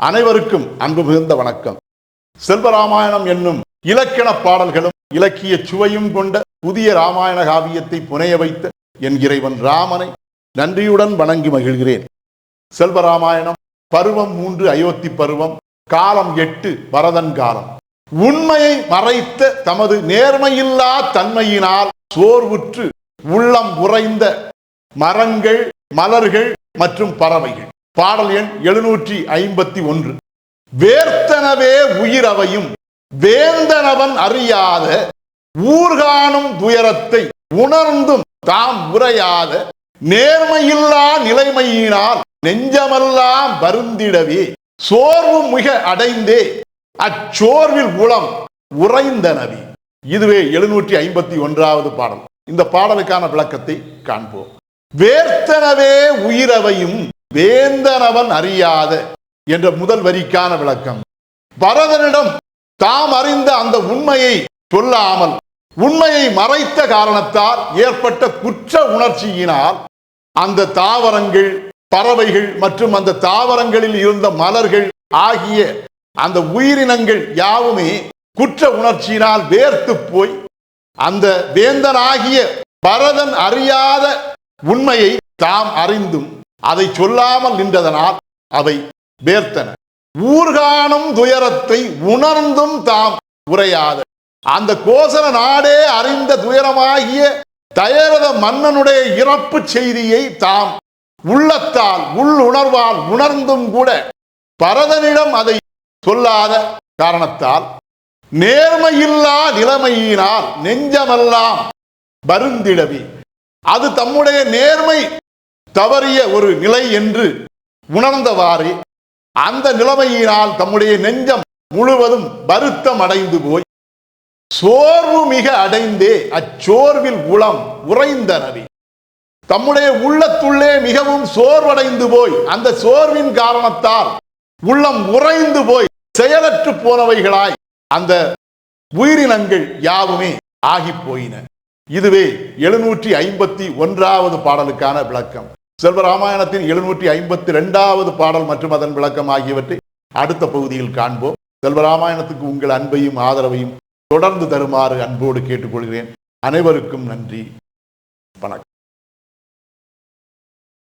அனைவருக்கும் அன்பு மிகுந்த வணக்கம். செல்வராமாயணம் என்னும் இலக்கண பாடல்களும் இலக்கிய சுவையும் கொண்ட புதிய ராமாயண காவியத்தை புனைய வைத்த என் இறைவன் ராமனை நன்றியுடன் வணங்கி மகிழ்கிறேன். செல்வராமாயணம் பருவம் மூன்று அயோத்தி பருவம் காலம் எட்டு பரதன் காலம். உண்மையை மறைத்த தமது நேர்மையில்லா தன்மையினால் சோர்வுற்று உள்ளம் உறைந்த மரங்கள் மலர்கள் மற்றும் பறவைகள். பாடல் எண் எழுநூற்றி ஐம்பத்தி ஒன்று. வேர்த்தனவே உயிரவையும் வேந்தனவன் அறியாத ஊர்காணும் துயரத்தை உணர்ந்தும் தாம் உரையாத நேர்மையில்லா நிலைமையினால் நெஞ்சமெல்லாம் வருந்திடவே சோர்வு மிக அடைந்தே அச்சோர்வில் உளம் உறைந்தனவி. இதுவே எழுநூற்றி ஐம்பத்தி ஒன்றாவது பாடல். இந்த பாடலுக்கான விளக்கத்தை காண்போம். வேர்த்தனவே உயிரவையும் வேந்தனவன் அறியாத என்ற முதல் வரிக்கான விளக்கம். பரதனிடம் தாம் அறிந்த அந்த உண்மையை சொல்லாமல் உண்மையை மறைத்த காரணத்தால் ஏற்பட்ட குற்ற உணர்ச்சியினால் அந்த தாவரங்கள் பறவைகள் மற்றும் அந்த தாவரங்களில் இருந்த மலர்கள் ஆகிய அந்த உயிரினங்கள் யாவுமே குற்ற உணர்ச்சியினால் வேர்த்து போய் அந்த வேந்தனாகிய பரதன் அறியாத உண்மையை தாம் அறிந்தும் அதை சொல்லாமல் நின்றதனால் அவை வேர்த்தன. ஊர்காணும் துயரத்தை உணர்ந்தும் தாம் உரையாத. அந்த கோசல நாடே அறிந்த துயரமாகிய தயரத மன்னனுடைய இறப்பு செய்தியை தாம் உள்ளத்தால் உள் உணர்வால் உணர்ந்தும் கூட பரதனிடம் அதை சொல்லாத காரணத்தால் நேர்மையில்லா நிலைமையினால் நெஞ்சமெல்லாம் வருந்திடவி. அது தம்முடைய நேர்மை தவறிய ஒரு நிலை என்று உணர்ந்தவாறு அந்த நிலைமையினால் தம்முடைய நெஞ்சம் முழுவதும் வருத்தம் அடைந்து போய் சோர்வு மிக அடைந்தே அச்சோர்வில் உளம் உறைந்தனவி. தம்முடைய உள்ளத்துள்ளே மிகவும் சோர்வடைந்து போய் அந்த சோர்வின் காரணத்தால் உள்ளம் உறைந்து போய் செயலற்று போனவைகளாய் அந்த உயிரினங்கள் யாவுமே ஆகி போயின. இதுவே எழுநூற்றி ஐம்பத்தி ஒன்றாவது பாடலுக்கான விளக்கம். செல்வராமாயணத்தின் எழுநூற்றி ஐம்பத்தி ரெண்டாவது பாடல் மற்றும் அதன் விளக்கம் ஆகியவற்றை அடுத்த பகுதியில் காண்போம். செல்வராமாயணத்துக்கு உங்கள் அன்பையும் ஆதரவையும் தொடர்ந்து தருமாறு அன்போடு கேட்டுக்கொள்கிறேன். அனைவருக்கும் நன்றி. வணக்கம்.